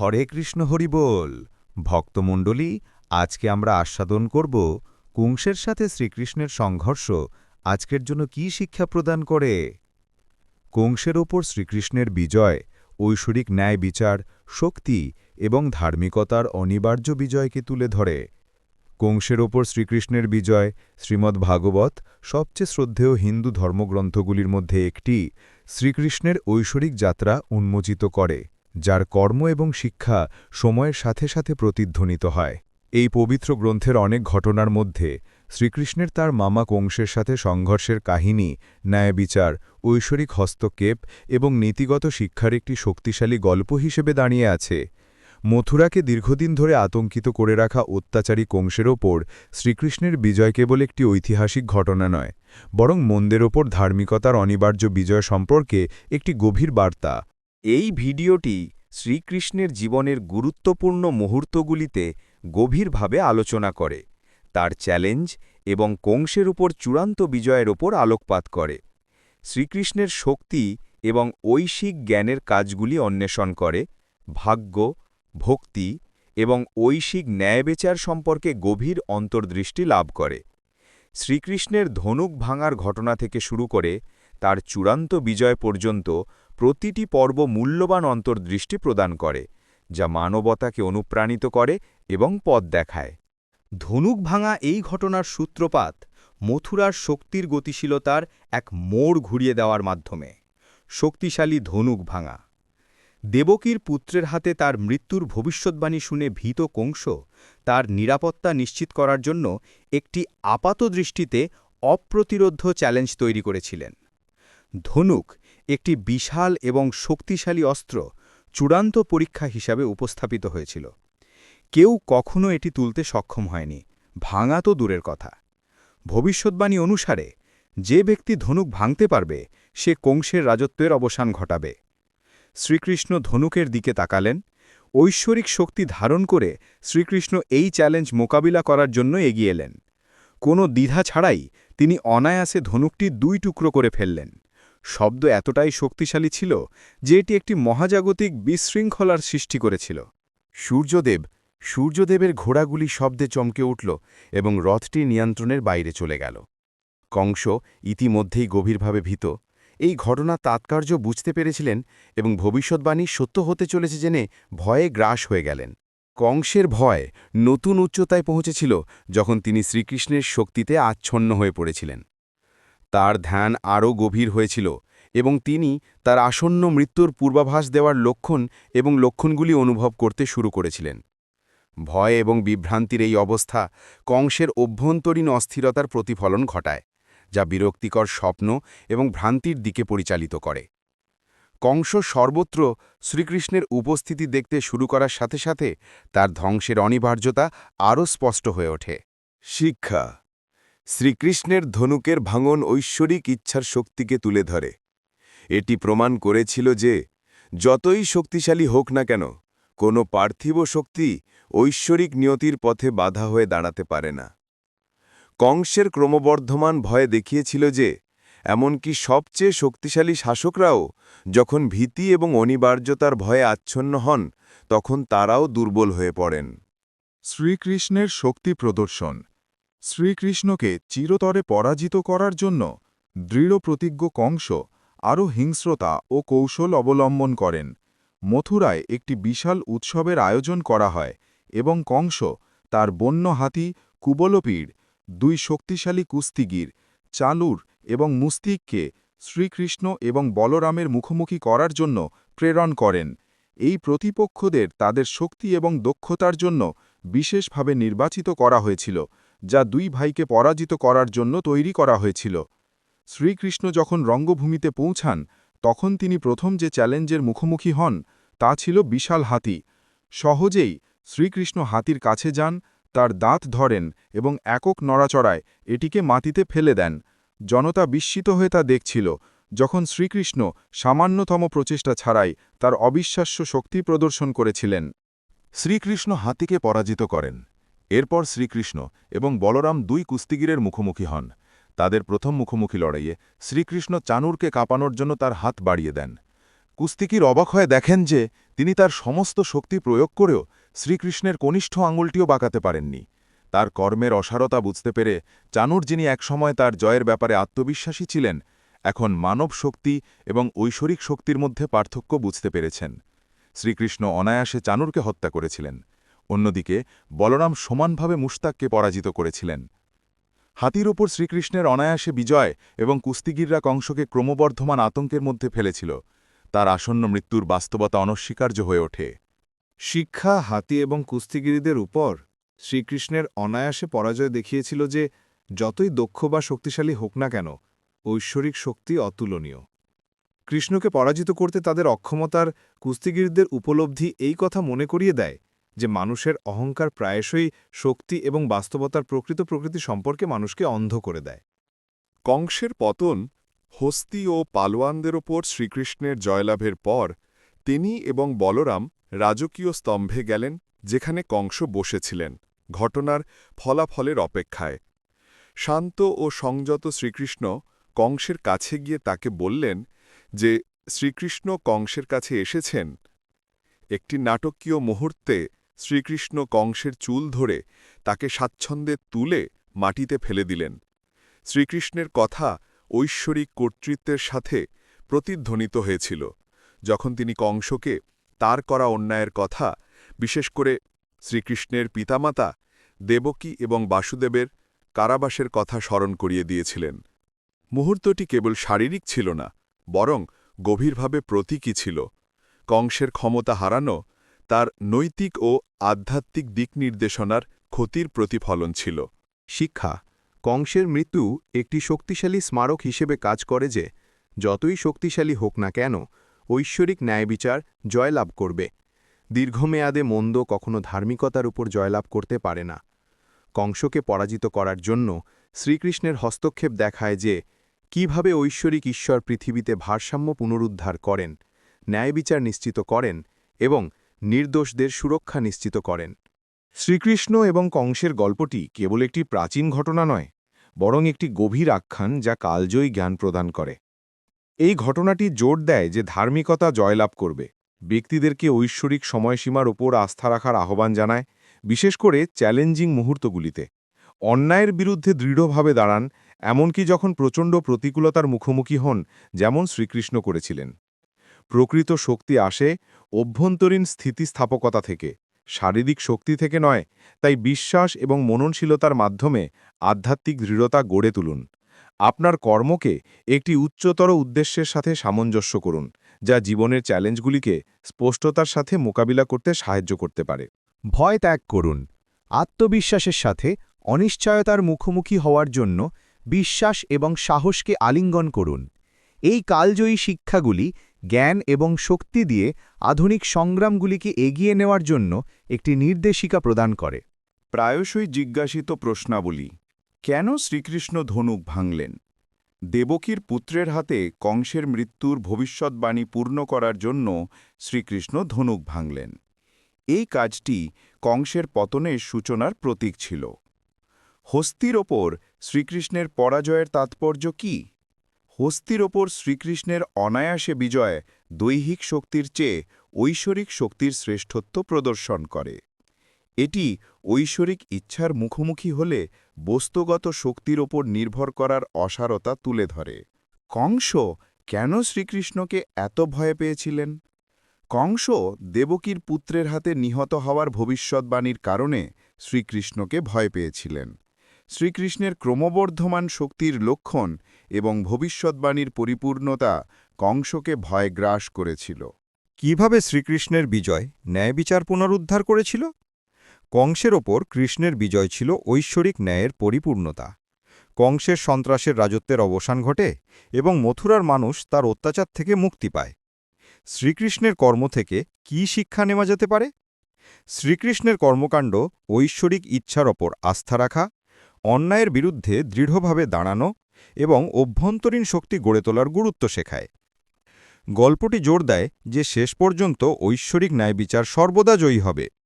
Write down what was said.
হরে কৃষ্ণ হরি বল। ভক্তমণ্ডলী, আজকে আমরা আস্বাদন করব কংসের সাথে শ্রীকৃষ্ণের সংঘর্ষ। আজকের জন্য কি শিক্ষা প্রদান করে? কংসের ওপর শ্রীকৃষ্ণের বিজয়, ঐশ্বরিক ন্যায় বিচার, শক্তি এবং ধার্মিকতার অনিবার্য বিজয়কে তুলে ধরে। কংসের ওপর শ্রীকৃষ্ণের বিজয় শ্রীমদ্ ভাগবত, সবচেয়ে শ্রদ্ধেয় হিন্দু ধর্মগ্রন্থগুলির মধ্যে একটি, শ্রীকৃষ্ণের ঐশ্বরিক যাত্রা উন্মোচিত করে। যার কর্ম এবং শিক্ষা সময়ের সাথে সাথে প্রতিধ্বনিত হয়। এই পবিত্র গ্রন্থের অনেক ঘটনার মধ্যে শ্রীকৃষ্ণের তার মামা কংসের সাথে সংঘর্ষের কাহিনী ন্যায় বিচার ঐশ্বরিক হস্তক্ষেপ এবং নীতিগত শিক্ষার একটি শক্তিশালী গল্প হিসেবে দাঁড়িয়ে আছে। মথুরাকে দীর্ঘদিন ধরে আতঙ্কিত করে রাখা অত্যাচারী কংসের ওপর শ্রীকৃষ্ণের বিজয় কেবল একটি ঐতিহাসিক ঘটনা নয়, বরং মন্দের ওপর ধার্মিকতার অনিবার্য বিজয় সম্পর্কে একটি গভীর বার্তা। এই ভিডিওটি শ্রীকৃষ্ণের জীবনের গুরুত্বপূর্ণ মুহূর্তগুলিতে গভীরভাবে আলোচনা করে, তার চ্যালেঞ্জ এবং কংসের উপর চূড়ান্ত বিজয়ের ওপর আলোকপাত করে, শ্রীকৃষ্ণের শক্তি এবং ঐশিক জ্ঞানের কাজগুলি অন্বেষণ করে, ভাগ্য, ভক্তি এবং ঐশিক ন্যায়বেচার সম্পর্কে গভীর অন্তর্দৃষ্টি লাভ করে। শ্রীকৃষ্ণের ধনুক ভাঙার ঘটনা থেকে শুরু করে তার চূড়ান্ত বিজয় পর্যন্ত প্রতিটি পর্ব মূল্যবান অন্তর্দৃষ্টি প্রদান করে, যা মানবতাকে অনুপ্রাণিত করে এবং পথ দেখায়। ধনুক ভাঙা এই ঘটনার সূত্রপাত মথুরার শক্তির গতিশীলতার এক মোড় ঘুরিয়ে দেওয়ার মাধ্যমে। শক্তিশালী ধনুক ভাঙা দেবকীর পুত্রের হাতে তার মৃত্যুর ভবিষ্যৎবাণী শুনে ভীত কংস তার নিরাপত্তা নিশ্চিত করার জন্য একটি আপাত দৃষ্টিতে অপ্রতিরোধ্য চ্যালেঞ্জ তৈরি করেছিলেন। ধনুক, একটি বিশাল এবং শক্তিশালী অস্ত্র, চূড়ান্ত পরীক্ষা হিসাবে উপস্থাপিত হয়েছিল। কেউ কখনো এটি তুলতে সক্ষম হয়নি। ভাঙা তো দূরের কথা। ভবিষ্যৎবাণী অনুসারে, যে ব্যক্তি ধনুক ভাঙতে পারবে, সে কংসের রাজত্বের অবসান ঘটাবে। শ্রীকৃষ্ণ ধনুকের দিকে তাকালেন। ঐশ্বরিক শক্তি ধারণ করে শ্রীকৃষ্ণ এই চ্যালেঞ্জ মোকাবিলা করার জন্য এগিয়ে এলেন। কোনো দ্বিধা ছাড়াই তিনি অনায়াসে ধনুকটি দুই টুকরো করে ফেললেন। শব্দ এতটাই শক্তিশালী ছিল যে এটি একটি মহাজাগতিক বিশৃঙ্খলার সৃষ্টি করেছিল। সূর্যদেব, সূর্যদেবের ঘোড়াগুলি শব্দে চমকে উঠল এবং রথটি নিয়ন্ত্রণের বাইরে চলে গেল। কংস ইতিমধ্যেই গভীরভাবে ভীত। এই ঘটনা তাৎকার্য বুঝতে পেরেছিলেন এবং ভবিষ্যৎবাণী সত্য হতে চলেছে জেনে ভয়ে গ্রাস হয়ে গেলেন। কংসের ভয় নতুন উচ্চতায় পৌঁছেছিল যখন তিনি শ্রীকৃষ্ণের শক্তিতে আচ্ছন্ন হয়ে পড়েছিলেন। তার ধ্যান আরও গভীর হয়েছিল এবং তিনি তার আসন্ন মৃত্যুর পূর্বাভাস দেওয়ার লক্ষণ এবং লক্ষণগুলি অনুভব করতে শুরু করেছিলেন। ভয় এবং বিভ্রান্তির এই অবস্থা কংসের অভ্যন্তরীণ অস্থিরতার প্রতিফলন ঘটায়, যা বিরক্তিকর স্বপ্ন এবং ভ্রান্তির দিকে পরিচালিত করে। কংস সর্বত্র শ্রীকৃষ্ণের উপস্থিতি দেখতে শুরু করার সাথে সাথে তার ধ্বংসের অনিবার্যতা আরও স্পষ্ট হয়ে ওঠে। শিক্ষা শ্রীকৃষ্ণের ধনুকের ভাঙন ঐশ্বরিক ইচ্ছার শক্তিকে তুলে ধরে। এটি প্রমাণ করেছিল যে, যতই শক্তিশালী হোক না কেন, কোনো পার্থিব শক্তি ঐশ্বরিক নিয়তির পথে বাধা হয়ে দাঁড়াতে পারে না। কংসের ক্রমবর্ধমান ভয়ে দেখিয়েছিল যে, এমনকি সবচেয়ে শক্তিশালী শাসকরাও যখন ভীতি এবং অনিবার্যতার ভয়ে আচ্ছন্ন হন, তখন তারাও দুর্বল হয়ে পড়েন। শ্রীকৃষ্ণের শক্তি প্রদর্শন। শ্রীকৃষ্ণকে চিরতরে পরাজিত করার জন্য দৃঢ় প্রতিজ্ঞ কংস আরও হিংস্রতা ও কৌশল অবলম্বন করেন। মথুরায় একটি বিশাল উৎসবের আয়োজন করা হয় এবং কংস তার বন্য হাতি কুবলপীড় দুই শক্তিশালী কুস্তিগির, চালুর এবং মুস্তিককে শ্রীকৃষ্ণ এবং বলরামের মুখোমুখি করার জন্য প্রেরণ করেন। এই প্রতিপক্ষদের তাদের শক্তি এবং দক্ষতার জন্য বিশেষভাবে নির্বাচিত করা হয়েছিল। যা দুই ভাইকে পরাজিত করার জন্য তৈরি করা হয়েছিল। শ্রীকৃষ্ণ যখন রঙ্গভূমিতে পৌঁছান, তখন তিনি প্রথম যে চ্যালেঞ্জের মুখোমুখি হন, তা ছিল বিশাল হাতি। সহজেই শ্রীকৃষ্ণ হাতির কাছে যান, তার দাঁত ধরেন এবং একক নড়াচড়ায় এটিকে মাটিতে ফেলে দেন। জনতা বিস্মিত হয়ে তা দেখছিল। যখন শ্রীকৃষ্ণ সামান্যতম প্রচেষ্টা ছাড়াই তার অবিশ্বাস্য শক্তি প্রদর্শন করেছিলেন। শ্রীকৃষ্ণ হাতিকে পরাজিত করেন। এরপর শ্রীকৃষ্ণ এবং বলরাম দুই কুস্তিগিরের মুখোমুখি হন। তাদের প্রথম মুখোমুখি লড়াইয়ে শ্রীকৃষ্ণ চানুরকে কাঁপানোর জন্য তার হাত বাড়িয়ে দেন। কুস্তিকির অবাক হয়ে দেখেন যে, তিনি তার সমস্ত শক্তি প্রয়োগ করেও শ্রীকৃষ্ণের কনিষ্ঠ আঙুলটিও বাঁকাতে পারেননি। তার কর্মের অসারতা বুঝতে পেরে চানুর যিনি একসময় তার জয়ের ব্যাপারে আত্মবিশ্বাসী ছিলেন, এখন মানব শক্তি এবং ঐশ্বরিক শক্তির মধ্যে পার্থক্য বুঝতে পেরেছেন। শ্রীকৃষ্ণ অনায়াসে চানুরকে হত্যা করেছিলেন। অন্যদিকে, বলরাম সমানভাবে মুস্তাককে পরাজিত করেছিলেন। হাতির ওপর শ্রীকৃষ্ণের অনায়াসে বিজয় এবং কুস্তিগিররা কংসকে ক্রমবর্ধমান আতঙ্কের মধ্যে ফেলেছিল। তার আসন্ন মৃত্যুর বাস্তবতা অনস্বীকার্য হয়ে ওঠে। শিক্ষা, হাতি এবং কুস্তিগিরিদের উপর শ্রীকৃষ্ণের অনায়াসে পরাজয় দেখিয়েছিল যে, যতই দক্ষ বা শক্তিশালী হোক না কেন, ঐশ্বরিক শক্তি অতুলনীয়। কৃষ্ণকে পরাজিত করতে তাদের অক্ষমতার কুস্তিগিরদের উপলব্ধি এই কথা মনে করিয়ে দেয় যে মানুষের অহংকার প্রায়শই শক্তি এবং বাস্তবতার প্রকৃত প্রকৃতি সম্পর্কে মানুষকে অন্ধ করে দেয়। কংসের পতন হস্তি ও পালোয়ানদের ওপর শ্রীকৃষ্ণের জয়লাভের পর তিনি এবং বলরাম রাজকীয় স্তম্ভে গেলেন, যেখানে কংস বসেছিলেন, ঘটনার ফলাফলের অপেক্ষায়। শান্ত ও সংযত শ্রীকৃষ্ণ কংসের কাছে গিয়ে তাকে বললেন যে, শ্রীকৃষ্ণ কংসের কাছে এসেছেন। একটি নাটকীয় মুহূর্তে শ্রীকৃষ্ণ কংসের চুল ধরে তাকে স্বাচ্ছন্দ্যে তুলে মাটিতে ফেলে দিলেন। শ্রীকৃষ্ণের কথা ঐশ্বরিক কর্তৃত্বের সাথে প্রতিধ্বনিত হয়েছিল। যখন তিনি কংসকে তার করা অন্যায়ের কথা, বিশেষ করে শ্রীকৃষ্ণের পিতামাতা দেবকী এবং বাসুদেবের কারাবাসের কথা স্মরণ করিয়ে দিয়েছিলেন। মুহূর্তটি কেবল শারীরিক ছিল না, বরং গভীরভাবে প্রতীকী ছিল। কংসের ক্ষমতা হারানো তার নৈতিক ও আধ্যাত্মিক দিক নির্দেশনার ক্ষতির প্রতিফলন ছিল। শিক্ষা, কংসের মৃত্যু একটি শক্তিশালী স্মারক হিসেবে কাজ করে যে, যতই শক্তিশালী হোক না কেন, ঐশ্বরিক ন্যায়বিচার জয়লাভ করবে। দীর্ঘমেয়াদে মন্দ কখনো ধার্মিকতার উপর জয়লাভ করতে পারে না। কংসকে পরাজিত করার জন্য শ্রীকৃষ্ণের হস্তক্ষেপ দেখায় যে, কীভাবে ঐশ্বরিক ঈশ্বর পৃথিবীতে ভারসাম্য পুনরুদ্ধার করেন, ন্যায়বিচার নিশ্চিত করেন এবং নির্দোষদের সুরক্ষা নিশ্চিত করেন। শ্রীকৃষ্ণ এবং কংসের গল্পটি কেবল একটি প্রাচীন ঘটনা নয়, বরং একটি গভীর আখ্যান যা কালজয়ী জ্ঞান প্রদান করে। এই ঘটনাটি জোর দেয় যে ধার্মিকতা জয়লাভ করবে, ব্যক্তিদেরকে ঐশ্বরিক সময়সীমার ওপর আস্থা রাখার আহ্বান জানায়, বিশেষ করে চ্যালেঞ্জিং মুহূর্তগুলিতে। অন্যায়ের বিরুদ্ধে দৃঢ়ভাবে দাঁড়ান, এমনকি যখন প্রচণ্ড প্রতিকূলতার মুখোমুখি হন, যেমন শ্রীকৃষ্ণ করেছিলেন। প্রকৃত শক্তি আসে অভ্যন্তরীণ স্থিতিস্থাপকতা থেকে। শারীরিক শক্তি থেকে নয়, তাই বিশ্বাস এবং মননশীলতার মাধ্যমে আধ্যাত্মিক দৃঢ়তা গড়ে তুলুন। আপনার কর্মকে একটি উচ্চতর উদ্দেশ্যের সাথে সামঞ্জস্য করুন, যা জীবনের চ্যালেঞ্জগুলিকে স্পষ্টতার সাথে মোকাবিলা করতে সাহায্য করতে পারে। ভয় ত্যাগ করুন। আত্মবিশ্বাসের সাথে অনিশ্চয়তার মুখোমুখি হওয়ার জন্য বিশ্বাস এবং সাহসকে আলিঙ্গন করুন। এই কালজয়ী শিক্ষাগুলি জ্ঞান এবং শক্তি দিয়ে আধুনিক সংগ্রামগুলিকে এগিয়ে নেওয়ার জন্য একটি নির্দেশিকা প্রদান করে। প্রায়শই জিজ্ঞাসিত প্রশ্নাবলী, কেন শ্রীকৃষ্ণ ধনুক ভাঙলেন? দেবকীর পুত্রের হাতে কংসের মৃত্যুর ভবিষ্যৎবাণী পূর্ণ করার জন্য শ্রীকৃষ্ণ ধনুক ভাঙলেন। এই কাজটি কংসের পতনের সূচনার প্রতীক ছিল। হস্তির ওপর শ্রীকৃষ্ণের পরাজয়ের তাৎপর্য কি? হস্তির ওপর শ্রীকৃষ্ণের অনায়াসে বিজয় দৈহিক শক্তির চেয়ে ঐশ্বরিক শক্তির শ্রেষ্ঠত্ব প্রদর্শন করে। এটি ঐশ্বরিক ইচ্ছার মুখোমুখি হলে বস্তুগত শক্তির ওপর নির্ভর করার অসারতা তুলে ধরে। কংস কেন শ্রীকৃষ্ণকে এত ভয় পেয়েছিলেন? কংস দেবকীর পুত্রের হাতে নিহত হওয়ার ভবিষ্যৎবাণীর কারণে শ্রীকৃষ্ণকে ভয় পেয়েছিলেন। শ্রীকৃষ্ণের ক্রমবর্ধমান শক্তির লক্ষণ এবং ভবিষ্যৎবাণীর পরিপূর্ণতা কংসকে ভয় গ্রাস করেছিল। কীভাবে শ্রীকৃষ্ণের বিজয় ন্যায়বিচার পুনরুদ্ধার করেছিল? কংসের ওপর কৃষ্ণের বিজয় ছিল ঐশ্বরিক ন্যায়ের পরিপূর্ণতা। কংসের সন্ত্রাসের রাজত্বের অবসান ঘটে এবং মথুরার মানুষ তার অত্যাচার থেকে মুক্তি পায়। শ্রীকৃষ্ণের কর্ম থেকে কি শিক্ষা নেওয়া যেতে পারে? শ্রীকৃষ্ণের কর্মকাণ্ড ঐশ্বরিক ইচ্ছার ওপর আস্থা রাখা, অন্যায়ের বিরুদ্ধে দৃঢ়ভাবে দাঁড়ানো এবং অভ্যন্তরীণ শক্তি গড়ে তোলার গুরুত্ব শেখায়। গল্পটি জোর দেয় যে শেষ পর্যন্ত ঐশ্বরিক ন্যায় বিচার সর্বদা জয়ী হবে।